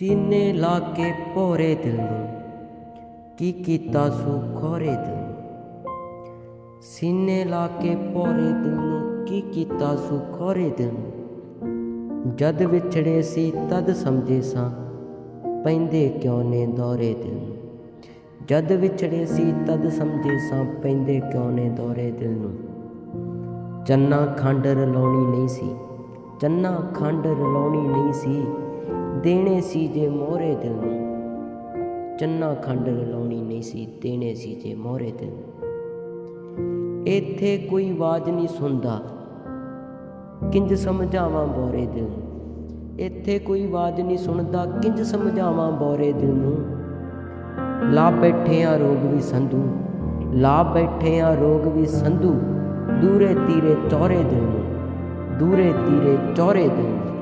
ਸੀਨੇ ਲਾ ਕੇ ਭੋਰੇ ਦਿਲ ਨੂੰ। ਕੀ ਕੀਤਾ ਸੂ ਖੋਰੇ ਦਿਲ ਨੂੰ? ਸੀਨੇ ਲਾ ਕੇ ਭੋਰੇ ਦਿਲ ਨੂੰ ਕੀ ਕੀਤਾ ਸੂ ਖੋਰੇ ਦਿਲ ਨੂੰ? ਜਦ ਵਿਛੜੇ ਸੀ ਤਦ ਸਮਝੇ ਸਾਂ, ਪੈਂਦੇ ਕਿਉਂ ਨੇ ਦੌਰੇ ਦਿਲ ਨੂੰ? ਜਦ ਵਿਛੜੇ ਸੀ ਤਦ ਸਮਝੇ ਸਾਂ, ਪੈਂਦੇ ਕਿਉਂ ਨੇ ਦੌਰੇ ਦਿਲ ਨੂੰ? ਚੰਨਾ ਖੰਡ ਰਲਾਉਣੀ ਨਹੀਂ ਸੀ, ਚੰਨਾ ਖੰਡ ਰਲਾਉਣੀ ਨਹੀਂ ਸੀ। ਦੇਣੇ ਸੀ ਜੇ ਮੋਹਰੇ ਦਿਲ ਨੂੰ। ਚੰਨਾ ਖੰਡ ਰਲਾਉਣੀ ਨਹੀਂ ਸੀ, ਦੇਣੇ ਸੀ ਜੇ ਮੋਹਰੇ ਦਿਲ ਇੱਥੇ ਕੋਈ ਆਵਾਜ਼ ਨਹੀਂ ਸੁਣਦਾ, ਕਿੰਜ ਸਮਝਾਵਾਂ ਬੋਰੇ ਦਿਲ ਨੂੰ? ਇੱਥੇ ਕੋਈ ਆਵਾਜ਼ ਨਹੀਂ ਸੁਣਦਾ, ਕਿੰਜ ਸਮਝਾਵਾਂ ਬੋਰੇ ਦਿਲ ਨੂੰ? ਲਾ ਬੈਠੇ ਆ ਰੋਗ ਵੀ ਸੰਧੂ, ਲਾ ਬੈਠੇ ਆ ਰੋਗ ਵੀ ਸੰਧੂ। ਦੂਰੇ ਤੀਰੇ ਚੌਰੇ ਦਿਲ ਨੂੰ, ਦੂਰੇ ਤੀਰੇ ਚੋਰੇ ਦਿਲ ਨੂੰ।